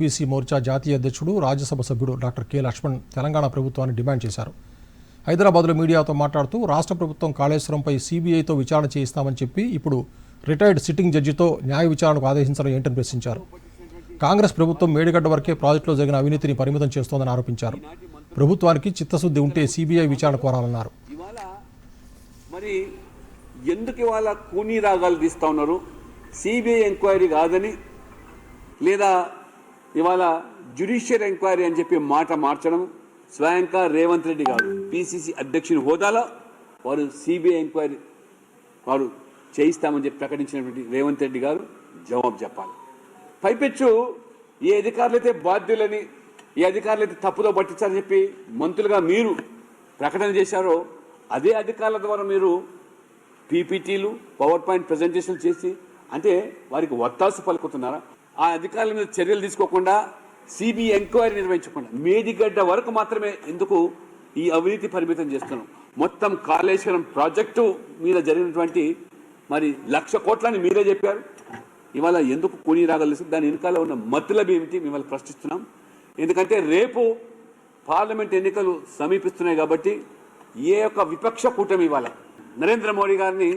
BC Morcha జాతీయ అధ్యక్షుడు రాజ్యసభ సభ్యుడు డాక్టర్ కె లక్ష్మణ్ తెలంగాణ ప్రభుత్వాన్ని డిమాండ్ చేశారు. హైదరాబాద్లో మీడియాతో మాట్లాడుతూ రాష్ట్ర ప్రభుత్వం కాళేశ్వరంపై సీబీఐతో విచారణ చేయిస్తామని చెప్పి ఇప్పుడు రిటైర్డ్ సిట్టింగ్ జడ్జితో న్యాయ విచారణకు ఆదేశించడం ఏంటని ప్రశ్నించారు. కాంగ్రెస్ ప్రభుత్వం మేడిగడ్డ వరకే ప్రాజెక్టులో జరిగిన అవినీతిని పరిమితం చేస్తోందని ఆరోపించారు. ప్రభుత్వానికి చిత్తశుద్ధి ఉంటే సీబీఐ విచారణ కోరాలన్నారు. మరి ఎందుకు ఇవాళ కూనీ రాగాలు తీస్తా ఉన్నారు? సిబిఐ ఎంక్వైరీ కాదని లేదా ఇవాళ జ్యుడిషియల్ ఎంక్వైరీ అని చెప్పి మాట మార్చడం స్వయంగా రేవంత్ రెడ్డి గారు పిసిసి అధ్యక్షుని హోదాలో వారు సిబిఐ ఎంక్వైరీ వారు చేయిస్తామని చెప్పి ప్రకటించినటువంటి రేవంత్ రెడ్డి గారు జవాబు చెప్పాలి. పైపెచ్చు ఏ అధికారులైతే బాధ్యులని ఏ అధికారులైతే తప్పుదో పట్టించాలని చెప్పి మంత్రులుగా మీరు ప్రకటన చేశారో అదే అధికారుల ద్వారా మీరు పీపీటీలు పవర్ పాయింట్ ప్రజెంటేషన్లు చేసి అంటే వారికి వత్తాసు పలుకుతున్నారా? ఆ అధికారుల మీద చర్యలు తీసుకోకుండా సిబిఐ ఎంక్వైరీ నిర్వహించకుండా మేడిగడ్డ వరకు మాత్రమే ఎందుకు ఈ అవినీతి పరిమితం చేస్తున్నాం? మొత్తం కాళేశ్వరం ప్రాజెక్టు మీద జరిగినటువంటి మరి లక్ష కోట్లని మీరే చెప్పారు. ఇవాళ ఎందుకు కూని రాగలిసి దాని వెనకాల ఉన్న మతలబ్ ఏమిటి మిమ్మల్ని ప్రశ్నిస్తున్నాం. ఎందుకంటే రేపు పార్లమెంట్ ఎన్నికలు సమీపిస్తున్నాయి కాబట్టి ఏ యొక్క విపక్ష కూటమి ఇవాళ నరేంద్ర మోడీ గారిని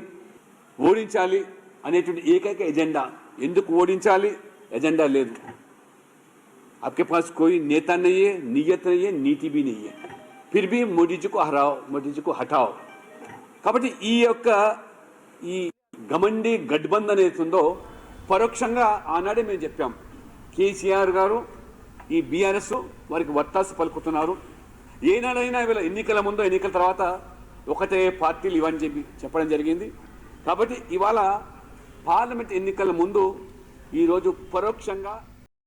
ఓడించాలి అనేటువంటి ఏకైక ఎజెండా. ఎందుకు ఓడించాలి? ఎజెండా లేదు आपके पास कोई नेता नहीं है नीयत नहीं है नीति भी नहीं है फिर भी मोदी जी को हराओ मोदी जी को हटाओ కాబట్టి ఈ యొక్క ఈ గమండి గడ్బంద్ అనేది ఉందో పరోక్షంగా ఆనాడే మేము చెప్పాం కేసీఆర్ గారు ఈ బీఆర్ఎస్ వారికి వత్తాసు పలుకుతున్నారు ఏనాడైనా వీళ్ళ ఎన్నికల ముందు ఎన్నికల తర్వాత ఒకటే పార్టీలు ఇవని చెప్పి చెప్పడం జరిగింది కాబట్టి ఇవాళ పార్లమెంట్ ఎన్నికల ముందు ఈరోజు పరోక్షంగా